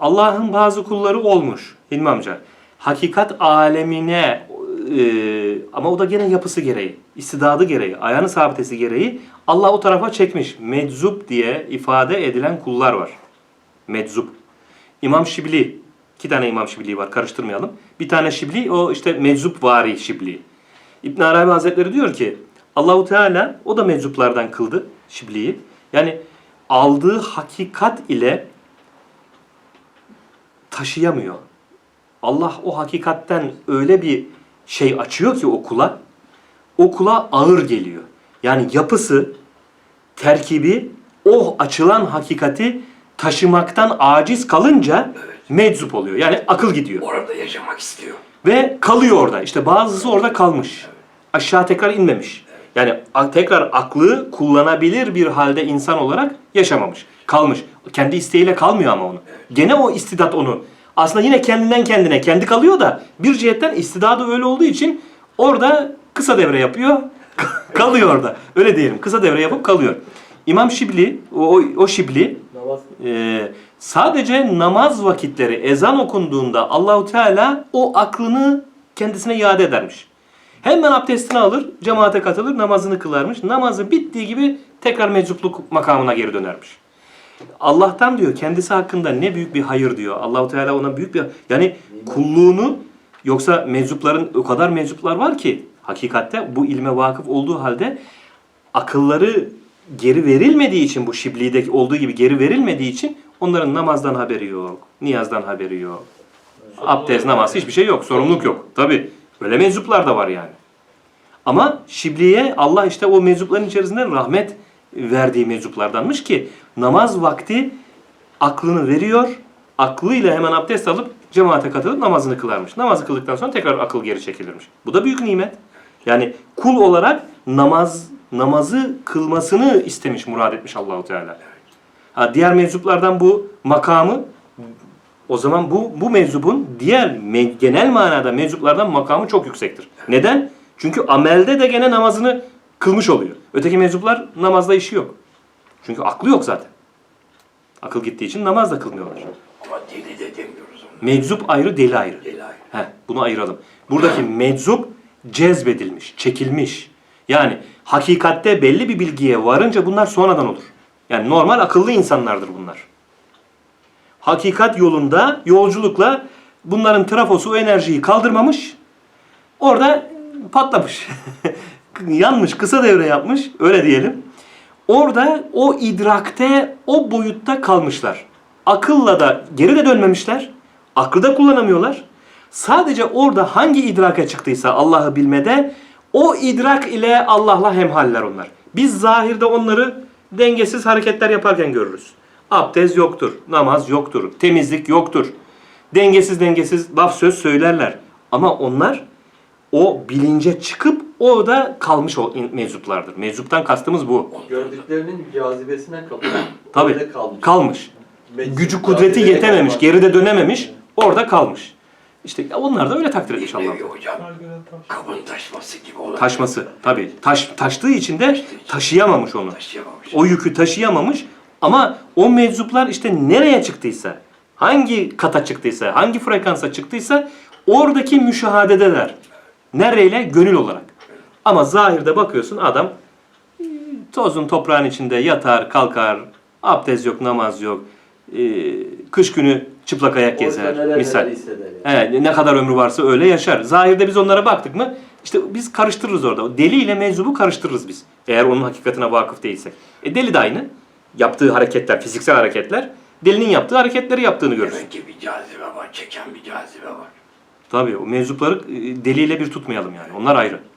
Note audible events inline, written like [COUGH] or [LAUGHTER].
Allah'ın bazı kulları olmuş Hilmi amca. Hakikat alemine e, ama o da gene yapısı gereği, istidadı gereği, ayağını sabitesi gereği Allah o tarafa çekmiş. Meczup diye ifade edilen kullar var. Meczup. İmam Şibli. iki tane İmam Şibli var karıştırmayalım. Bir tane Şibli o işte meczup vari Şibli. İbn Arabi Hazretleri diyor ki Allahu Teala o da meczuplardan kıldı Şibli'yi. Yani aldığı hakikat ile taşıyamıyor. Allah o hakikatten öyle bir şey açıyor ki o kula, o kula ağır geliyor. Yani yapısı, terkibi o açılan hakikati taşımaktan aciz kalınca meczup oluyor. Yani akıl gidiyor. Orada yaşamak istiyor. Ve kalıyor orada. İşte bazısı orada kalmış. Aşağı tekrar inmemiş. Yani tekrar aklı kullanabilir bir halde insan olarak yaşamamış. Kalmış. Kendi isteğiyle kalmıyor ama onu. Gene o istidat onu. Aslında yine kendinden kendine kendi kalıyor da bir cihetten istidadı öyle olduğu için orada kısa devre yapıyor. [LAUGHS] kalıyor orada. Öyle diyelim. Kısa devre yapıp kalıyor. İmam Şibli, o, o, Şibli Namaz ee, sadece namaz vakitleri ezan okunduğunda Allahu Teala o aklını kendisine iade edermiş. Hemen abdestini alır, cemaate katılır, namazını kılarmış. Namazı bittiği gibi tekrar meczupluk makamına geri dönermiş. Allah'tan diyor kendisi hakkında ne büyük bir hayır diyor. Allahu Teala ona büyük bir yani kulluğunu yoksa meczupların o kadar meczuplar var ki hakikatte bu ilme vakıf olduğu halde akılları geri verilmediği için bu Şibli'deki olduğu gibi geri verilmediği için onların namazdan haberi yok, niyazdan haberi yok. Abdest, namaz hiçbir şey yok, sorumluluk yok. Tabi öyle meczuplar da var yani. Ama Şibli'ye Allah işte o meczupların içerisinde rahmet verdiği meczuplardanmış ki namaz vakti aklını veriyor, aklıyla hemen abdest alıp cemaate katılıp namazını kılarmış. Namazı kıldıktan sonra tekrar akıl geri çekilirmiş. Bu da büyük nimet. Yani kul olarak namaz namazı kılmasını istemiş, murad etmiş Allahu Teala. Ha, diğer meczuplardan bu makamı o zaman bu bu meczubun diğer me- genel manada meczuplardan makamı çok yüksektir. Neden? Çünkü amelde de gene namazını kılmış oluyor. Öteki meczuplar namazda işi yok. Çünkü aklı yok zaten. Akıl gittiği için namaz da kılmıyorlar. Ama deli de demiyoruz onu. Meczup ayrı, deli ayrı. Deli ayrı. Heh, bunu ayıralım. Buradaki meczup cezbedilmiş, çekilmiş. Yani hakikatte belli bir bilgiye varınca bunlar sonradan olur. Yani normal akıllı insanlardır bunlar. Hakikat yolunda yolculukla bunların trafosu o enerjiyi kaldırmamış. Orada patlamış. [LAUGHS] Yanmış, kısa devre yapmış. Öyle diyelim. Orada o idrakte, o boyutta kalmışlar. Akılla da geri de dönmemişler. Aklı da kullanamıyorlar. Sadece orada hangi idraka çıktıysa Allah'ı bilmede o idrak ile Allah'la hemhaller onlar. Biz zahirde onları dengesiz hareketler yaparken görürüz. Abdest yoktur, namaz yoktur, temizlik yoktur. Dengesiz dengesiz laf söz söylerler. Ama onlar o bilince çıkıp orada kalmış o meczuplardır. Meczuptan kastımız bu. gördüklerinin cazibesinden kapıyor. Tabii. Orada kalmış. Kalmış. Meczup Gücü kudreti yetememiş, kalmak. geride dönememiş, orada kalmış. İşte onlar da öyle takdir etmiş Allah. hocam kabın taşması gibi olan. Taşması tabii. Taş, taştığı için de taşıyamamış onu. Taşıyamamış. O yükü taşıyamamış ama o meczuplar işte nereye çıktıysa, hangi kata çıktıysa, hangi frekansa çıktıysa oradaki müşahadedeler. Nereyle? Gönül olarak. Ama zahirde bakıyorsun adam tozun toprağın içinde yatar, kalkar, abdest yok, namaz yok, e, kış günü çıplak ayak gezer. misal. yani. Evet, ne kadar ömrü varsa öyle yaşar. Zahirde biz onlara baktık mı işte biz karıştırırız orada. Deli ile meczubu karıştırırız biz. Eğer onun hakikatine vakıf değilsek. E deli de aynı. Yaptığı hareketler, fiziksel hareketler, delinin yaptığı hareketleri yaptığını görürüz. Demek ki bir cazibe var. Çeken bir cazibe var. Tabii o meczupları e, deliyle bir tutmayalım yani. Onlar ayrı.